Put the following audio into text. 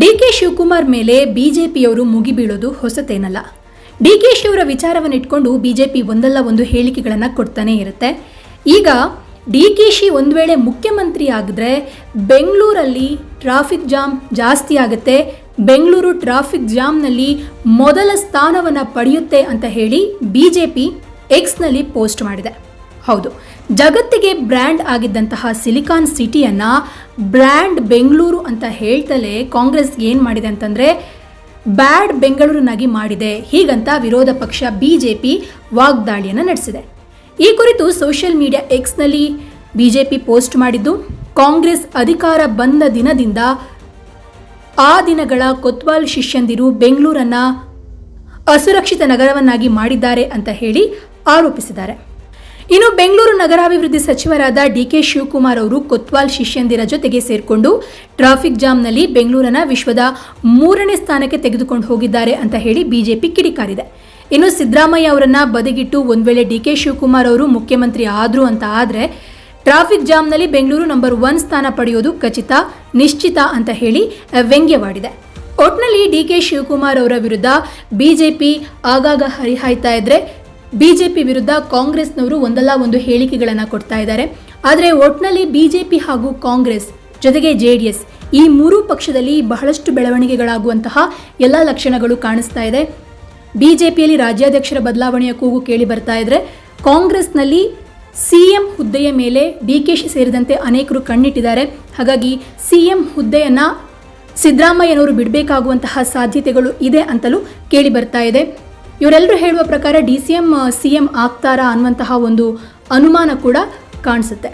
D K Shivakumar ಮೇಲೆ ಬಿಜೆಪಿಯವರು ಮುಗಿಬೀಳೋದು ಹೊಸತೇನಲ್ಲ. D K ಶಿವರ ವಿಚಾರವನ್ನು ಇಟ್ಕೊಂಡು ಬಿಜೆಪಿ ಒಂದಲ್ಲ ಒಂದು ಹೇಳಿಕೆಗಳನ್ನು ಕೊಡ್ತಾನೆ ಇರುತ್ತೆ. ಈಗ ಡಿ ಕೆ ಶಿ ಒಂದು ವೇಳೆ ಮುಖ್ಯಮಂತ್ರಿ ಆಗಿದ್ರೆ ಬೆಂಗಳೂರಲ್ಲಿ ಟ್ರಾಫಿಕ್ ಜಾಮ್ ಜಾಸ್ತಿ ಆಗುತ್ತೆ. ಬೆಂಗಳೂರು ಟ್ರಾಫಿಕ್ ಜಾಮ್ನಲ್ಲಿ ಮೊದಲ ಸ್ಥಾನವನ್ನು ಪಡೆಯುತ್ತೆ ಅಂತ ಹೇಳಿ ಬಿಜೆಪಿ ಎಕ್ಸ್ನಲ್ಲಿ ಪೋಸ್ಟ್ ಮಾಡಿದೆ. ಹೌದು. ಜಗತ್ತಿಗೆ ಬ್ರ್ಯಾಂಡ್ ಆಗಿದ್ದಂತಹ ಸಿಲಿಕಾನ್ ಸಿಟಿಯನ್ನು ಬ್ರ್ಯಾಂಡ್ ಬೆಂಗಳೂರು ಅಂತ ಹೇಳ್ತಲೇ ಕಾಂಗ್ರೆಸ್ ಏನು ಮಾಡಿದೆ ಅಂತಂದರೆ ಬ್ಯಾಡ್ ಬೆಂಗಳೂರಿನಾಗಿ ಮಾಡಿದೆ. ಹೀಗಂತ ವಿರೋಧ ಪಕ್ಷ ಬಿಜೆಪಿ ವಾಗ್ದಾಳಿಯನ್ನು ನಡೆಸಿದೆ. ಈ ಕುರಿತು ಸೋಷಿಯಲ್ ಮೀಡಿಯಾ ಎಕ್ಸ್ನಲ್ಲಿ ಬಿಜೆಪಿ ಪೋಸ್ಟ್ ಮಾಡಿದ್ದು, ಕಾಂಗ್ರೆಸ್ ಅಧಿಕಾರ ಬಂದ ದಿನದಿಂದ ಆ ದಿನಗಳ ಕೊತ್ವಾಲ್ ಶಿಷ್ಯಂದಿರು ಬೆಂಗಳೂರನ್ನ ಅಸುರಕ್ಷಿತ ನಗರವನ್ನಾಗಿ ಮಾಡಿದ್ದಾರೆ ಅಂತ ಹೇಳಿ ಆರೋಪಿಸಿದ್ದಾರೆ. ಇನ್ನು ಬೆಂಗಳೂರು ನಗರಾಭಿವೃದ್ಧಿ ಸಚಿವರಾದ ಡಿಕೆ ಶಿವಕುಮಾರ್ ಅವರು ಕೊತ್ವಾಲ್ ಶಿಷ್ಯಂದಿರ ಜೊತೆಗೆ ಸೇರಿಕೊಂಡು ಟ್ರಾಫಿಕ್ ಜಾಮ್ನಲ್ಲಿ ಬೆಂಗಳೂರನ್ನ ವಿಶ್ವದ ಮೂರನೇ ಸ್ಥಾನಕ್ಕೆ ತೆಗೆದುಕೊಂಡು ಹೋಗಿದ್ದಾರೆ ಅಂತ ಹೇಳಿ ಬಿಜೆಪಿ ಕಿಡಿಕಾರಿದೆ. ಇನ್ನು ಸಿದ್ದರಾಮಯ್ಯ ಅವರನ್ನ ಬದಿಗಿಟ್ಟು ಒಂದು ವೇಳೆ ಡಿ ಕೆ ಶಿವಕುಮಾರ್ ಅವರು ಮುಖ್ಯಮಂತ್ರಿ ಆದ್ರು ಅಂತ ಆದರೆ ಟ್ರಾಫಿಕ್ ಜಾಮ್ನಲ್ಲಿ ಬೆಂಗಳೂರು ನಂಬರ್ ಒನ್ ಸ್ಥಾನ ಪಡೆಯೋದು ಖಚಿತ, ನಿಶ್ಚಿತ ಅಂತ ಹೇಳಿ ವ್ಯಂಗ್ಯವಾಡಿದೆ. ಒಟ್ನಲ್ಲಿ ಡಿ ಕೆ ಶಿವಕುಮಾರ್ ಅವರ ವಿರುದ್ಧ ಬಿಜೆಪಿ ಆಗಾಗ ಹರಿಹಾಯ್ತಾ ಇದ್ರೆ ಬಿಜೆಪಿ ವಿರುದ್ಧ ಕಾಂಗ್ರೆಸ್ನವರು ಒಂದಲ್ಲ ಒಂದು ಹೇಳಿಕೆಗಳನ್ನು ಕೊಡ್ತಾ ಇದ್ದಾರೆ. ಆದರೆ ಒಟ್ನಲ್ಲಿ ಬಿಜೆಪಿ ಹಾಗೂ ಕಾಂಗ್ರೆಸ್ ಜೊತೆಗೆ ಜೆ ಡಿ ಎಸ್ ಈ ಮೂರೂ ಪಕ್ಷದಲ್ಲಿ ಬಹಳಷ್ಟು ಬೆಳವಣಿಗೆಗಳಾಗುವಂತಹ ಎಲ್ಲ ಲಕ್ಷಣಗಳು ಕಾಣಿಸ್ತಾ ಇದೆ. ಬಿಜೆಪಿಯಲ್ಲಿ ರಾಜ್ಯಾಧ್ಯಕ್ಷರ ಬದಲಾವಣೆಯ ಕೂಗು ಕೇಳಿ ಬರ್ತಾ ಇದ್ರೆ ಕಾಂಗ್ರೆಸ್ನಲ್ಲಿ ಸಿಎಂ ಹುದ್ದೆಯ ಮೇಲೆ ಡಿ ಕೆ ಶಿ ಸೇರಿದಂತೆ ಅನೇಕರು ಕಣ್ಣಿಟ್ಟಿದ್ದಾರೆ. ಹಾಗಾಗಿ ಸಿಎಂ ಹುದ್ದೆಯನ್ನು ಸಿದ್ದರಾಮಯ್ಯನವರು ಬಿಡಬೇಕಾಗುವಂತಹ ಸಾಧ್ಯತೆಗಳು ಇದೆ ಅಂತಲೂ ಕೇಳಿ ಬರ್ತಾ ಇದೆ. ಇವರೆಲ್ಲರೂ ಹೇಳುವ ಪ್ರಕಾರ D C M C M ಆಗ್ತಾರಾ ಅನ್ನುವಂತಹ ಒಂದು ಅನುಮಾನ ಕೂಡ ಕಾಣಿಸುತ್ತೆ.